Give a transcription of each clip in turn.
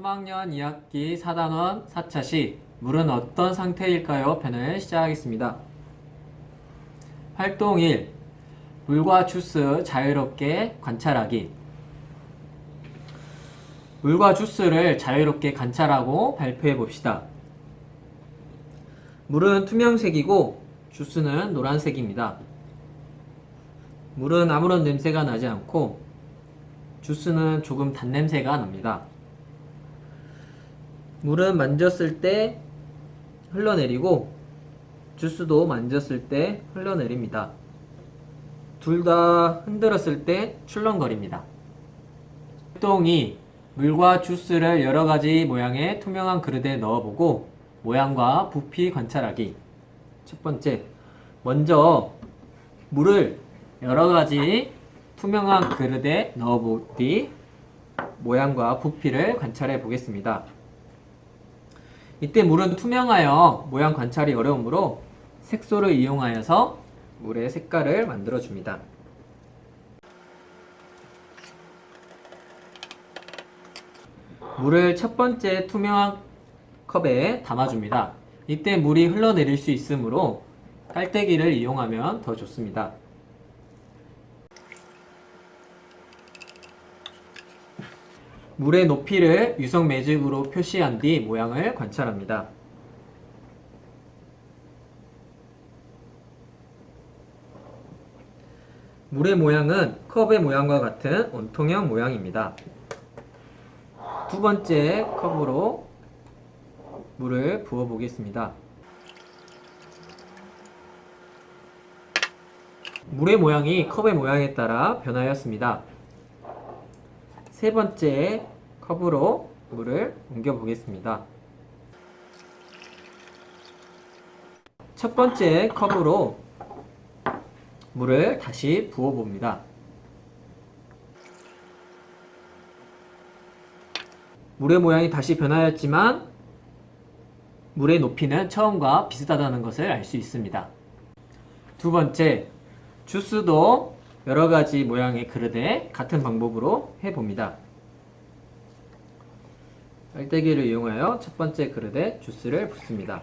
지금부터 3학년 2학기 4단원 4차 시 물은 어떤 상태일까요? 편을 시작하겠습니다. 활동 1. 물과 주스 자유롭게 관찰하기. 물과 주스를 자유롭게 관찰하고 발표해 봅시다. 물은 투명색이고 주스는 노란색입니다. 물은 아무런 냄새가 나지 않고 주스는 조금 단냄새가 납니다. 물은 만졌을 때 흘러내리고 주스도 만졌을 때 흘러내립니다. 둘 다 흔들었을 때 출렁거립니다. 활동이 물과 주스를 여러 가지 모양의 투명한 그릇에 넣어보고 모양과 부피 관찰하기. 첫 번째, 먼저 물을 여러 가지 투명한 그릇에 넣어보 뒤 모양과 부피를 관찰해 보겠습니다. 이때 물은 투명하여 모양 관찰이 어려우므로 색소를 이용하여서 물의 색깔을 만들어 줍니다. 물을 첫 번째 투명한 컵에 담아줍니다. 이때 물이 흘러내릴 수 있으므로 깔때기를 이용하면 더 좋습니다. 물의 높이를 유성 매직으로 표시한 뒤 모양을 관찰합니다. 물의 모양은 컵의 모양과 같은 원통형 모양입니다. 두 번째 컵으로 물을 부어 보겠습니다. 물의 모양이 컵의 모양에 따라 변하였습니다. 세 번째 컵으로 물을 옮겨 보겠습니다. 첫 번째 컵으로 물을 다시 부어 봅니다. 물의 모양이 다시 변하였지만 물의 높이는 처음과 비슷하다는 것을 알 수 있습니다. 두 번째, 주스도 여러 가지 모양의 그릇에 같은 방법으로 해봅니다. 빨대기를 이용하여 첫 번째 그릇에 주스를 붓습니다.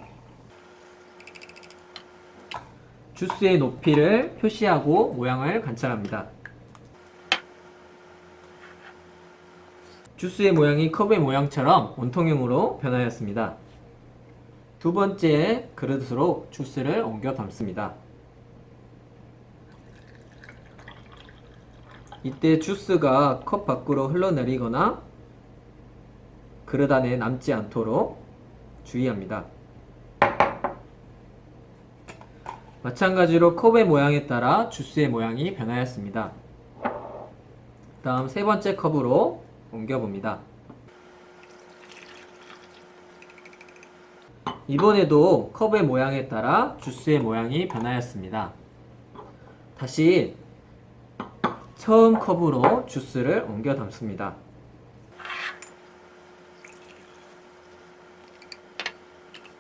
주스의 높이를 표시하고 모양을 관찰합니다. 주스의 모양이 컵의 모양처럼 원통형으로 변하였습니다. 두 번째 그릇으로 주스를 옮겨 담습니다. 이때 주스가 컵 밖으로 흘러내리거나 그릇 안에 남지 않도록 주의합니다. 마찬가지로 컵의 모양에 따라 주스의 모양이 변하였습니다. 다음 세 번째 컵으로 옮겨봅니다. 이번에도 컵의 모양에 따라 주스의 모양이 변하였습니다. 다시 처음 컵으로 주스를 옮겨 담습니다.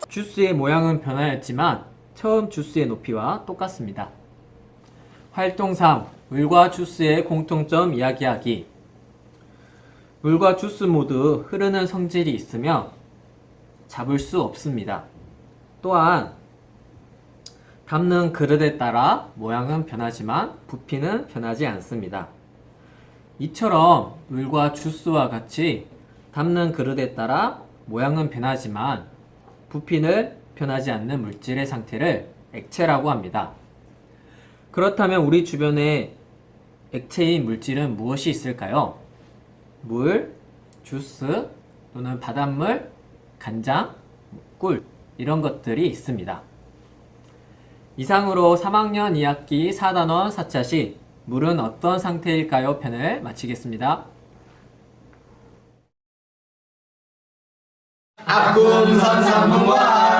주스의 모양은 변하였지만 처음 주스의 높이와 똑같습니다. 활동 3. 물과 주스의 공통점 이야기하기. 물과 주스 모두 흐르는 성질이 있으며 잡을 수 없습니다. 또한 담는 그릇에 따라 모양은 변하지만 부피는 변하지 않습니다. 이처럼 물과 주스와 같이 담는 그릇에 따라 모양은 변하지만 부피는 변하지 않는 물질의 상태를 액체라고 합니다. 그렇다면 우리 주변에 액체인 물질은 무엇이 있을까요? 물, 주스 또는 바닷물, 간장, 꿀 이런 것들이 있습니다. 이상으로 3학년 2학기 4단원 4차 시 물은 어떤 상태일까요? 편을 마치겠습니다. 아꿈 선삼풍과